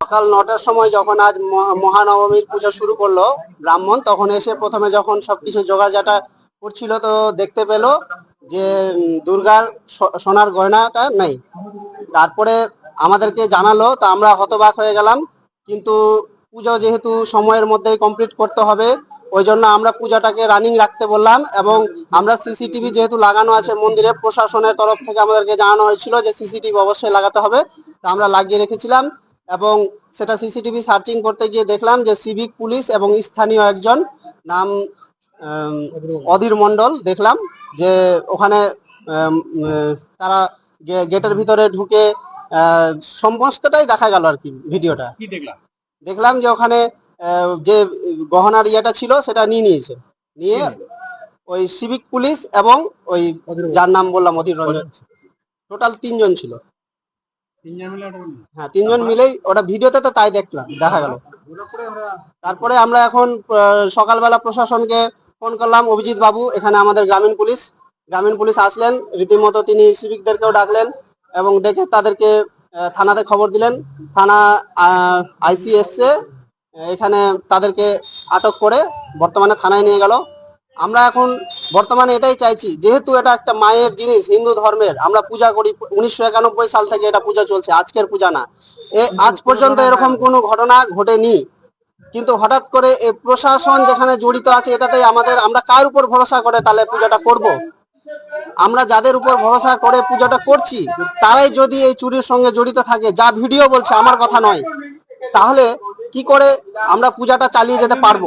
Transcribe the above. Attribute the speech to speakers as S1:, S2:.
S1: সকাল নটার সময় যখন আজ মহা- মহানবমীর পুজো শুরু করল ব্রাহ্মণ, তখন এসে প্রথমে যখন সবকিছু জোগাড় জাটা করছিল তো দেখতে পেল যে দুর্গার সোনার গয়নাটা নেই। তারপরে আমাদেরকে জানালো, তো আমরা হতবাক হয়ে গেলাম। কিন্তু পুজো যেহেতু সময়ের মধ্যেই কমপ্লিট করতে হবে ওই জন্য আমরা পূজাটাকে রানিং রাখতে বললাম এবং আমরা সিসিটিভি যেহেতু লাগানো আছে মন্দিরে প্রশাসনের তরফ থেকে আমাদেরকে জানানো হয়েছিল যে সিসিটিভি অবশ্যই লাগাতে হবে। তা আমরা লাগিয়ে রেখেছিলাম এবং সেটা সিসিটিভি সার্চিং করতে গিয়ে দেখলাম যে সিভিক পুলিশ এবং স্থানীয় একজন নাম অধীর মণ্ডল দেখলাম যে ওখানে তারা গেটের ভিতরে ঢুকে সমস্তটাই দেখা গেল আর কি ভিডিওটা।
S2: দেখলাম?
S1: দেখলাম যে ওখানে যে গহনার ইয়েটা ছিল সেটা নিয়ে নিয়েছে। নিয়ে ওই সিভিক পুলিশ এবং ওই যার নাম বললাম অধীর রঞ্জন। টোটাল তিনজন ছিল? হ্যাঁ তিনজন মিলেই ওটা ভিডিওতে তো তাই দেখলাম দেখা গেল। তারপরে আমরা এখন সকালবেলা প্রশাসনকে ফোন করলাম অভিজিৎ বাবু এখানে আমাদের গ্রামীণ পুলিশ। গ্রামীণ পুলিশ আসলেন রীতিমতো তিনি সিভিকদেরকেও ডাকলেন এবং ডেকে তাদেরকে থানাতে খবর দিলেন। থানা আইসি এসছে এখানে তাদেরকে আটক করে বর্তমানে থানায় নিয়ে গেল। আমরা এখন বর্তমানে এটাই চাইছি, যেহেতু এটা একটা মায়ের জিনিস, হিন্দু ধর্মের, আমরা পূজা করি, উনিশশো একানব্বই সাল থেকে এটা পূজা চলছে, আজকের পূজা না। এ, আজ পর্যন্ত এরকম কোনো ঘটনা ঘটেনি, কিন্তু হঠাৎ করে এই প্রশাসন যেখানে জড়িত আছে এটাতেই আমাদের, আমরা কার উপর ভরসা করে তাহলে পূজাটা করব? আমরা যাদের উপর ভরসা করে পূজাটা করছি, তারাই যদি এই চুরির সঙ্গে জড়িত থাকে, যা ভিডিও বলছে, আমার কথা নয়, তাহলে কি করে আমরা পূজাটা চালিয়ে যেতে পারব?